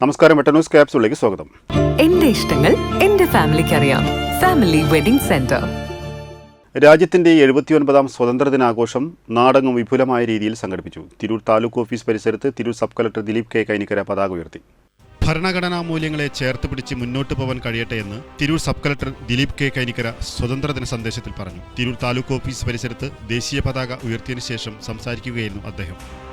നമസ്കാരം വെട്ടന്യൂസ് ക്യാപ്സുകളിലേക്ക് സ്വാഗതം. എന്റെ ഇഷ്ടങ്ങൾ എന്റെ ഫാമിലിക്ക് അറിയാം. Family wedding centre. രാജ്യത്തിന്റെ എഴുപത്തിയൊൻപതാം സ്വാതന്ത്ര്യദിനാഘോഷം നാടങ്ങും വിപുലമായ രീതിയിൽ സംഘടിപ്പിച്ചു. തിരൂർ താലൂക്ക് ഓഫീസ് പരിസരത്ത് Tirur sub collector Dileep K. Kainikkara പതാക ഉയർത്തി. ഭരണഘടനാ മൂല്യങ്ങളെ ചേർത്ത് പിടിച്ച് മുന്നോട്ട് പോകാൻ കഴിയട്ടെ എന്ന് Tirur sub collector Dileep K. Kainikkara സ്വതന്ത്രദിന സന്ദേശത്തിൽ പറഞ്ഞു. തിരൂർ താലൂക്ക് ഓഫീസ് പരിസരത്ത് ദേശീയ പതാക ഉയർത്തിയതിനു ശേഷം സംസാരിക്കുകയായിരുന്നു അദ്ദേഹം.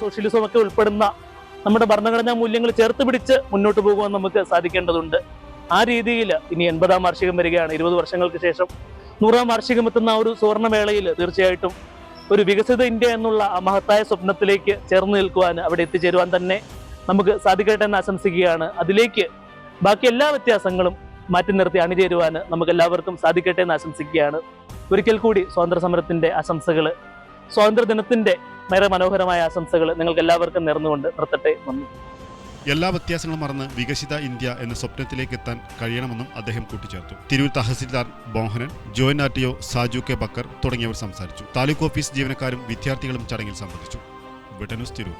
സോഷ്യലിസം ഒക്കെ ഉൾപ്പെടുന്ന നമ്മുടെ ഭരണഘടനാ മൂല്യങ്ങൾ ചേർത്ത് പിടിച്ച് മുന്നോട്ട് പോകുവാൻ നമുക്ക് സാധിക്കേണ്ടതുണ്ട്. ആ രീതിയിൽ ഇനി എൺപതാം വാർഷികം വരികയാണ്. ഇരുപത് വർഷങ്ങൾക്ക് ശേഷം നൂറാം വാർഷികം എത്തുന്ന ഒരു സുവർണവേളയിൽ തീർച്ചയായിട്ടും ഒരു വികസിത ഇന്ത്യ എന്നുള്ള ആ മഹത്തായ സ്വപ്നത്തിലേക്ക് ചേർന്ന് നിൽക്കുവാൻ അവിടെ എത്തിച്ചേരുവാൻ തന്നെ നമുക്ക് സാധിക്കട്ടെ എന്ന് ആശംസിക്കുകയാണ്. അതിലേക്ക് ബാക്കി എല്ലാ വ്യത്യാസങ്ങളും മാറ്റി നിർത്തി അണിചേരുവാൻ നമുക്ക് എല്ലാവർക്കും സാധിക്കട്ടെ എന്ന് ആശംസിക്കുകയാണ്. ഒരിക്കൽ കൂടി സ്വാതന്ത്ര്യ സമരത്തിന്റെ ആശംസകൾ സ്വാതന്ത്ര്യ ദിനത്തിന്റെ വളരെ മനോഹരമായ ആശംസകൾ നിങ്ങൾക്ക് എല്ലാവർക്കും നേർന്നുകൊണ്ട് നിർത്തട്ടെ. നന്ദി. എല്ലാ വ്യത്യാസങ്ങളും മറന്ന് വികസിത ഇന്ത്യ എന്ന സ്വപ്നത്തിലേക്ക് എത്താൻ കഴിയണമെന്നും അദ്ദേഹം കൂട്ടിച്ചേർത്തു. Tirur tahsildar Mohanan joint R T O Saju K Bakkar തുടങ്ങിയവർ സംസാരിച്ചു. താലൂക്ക് ഓഫീസ് ജീവനക്കാരും വിദ്യാർത്ഥികളും ചടങ്ങിൽ സംബന്ധിച്ചു. ബ്രിട്ടനൂസ് തിരൂർ.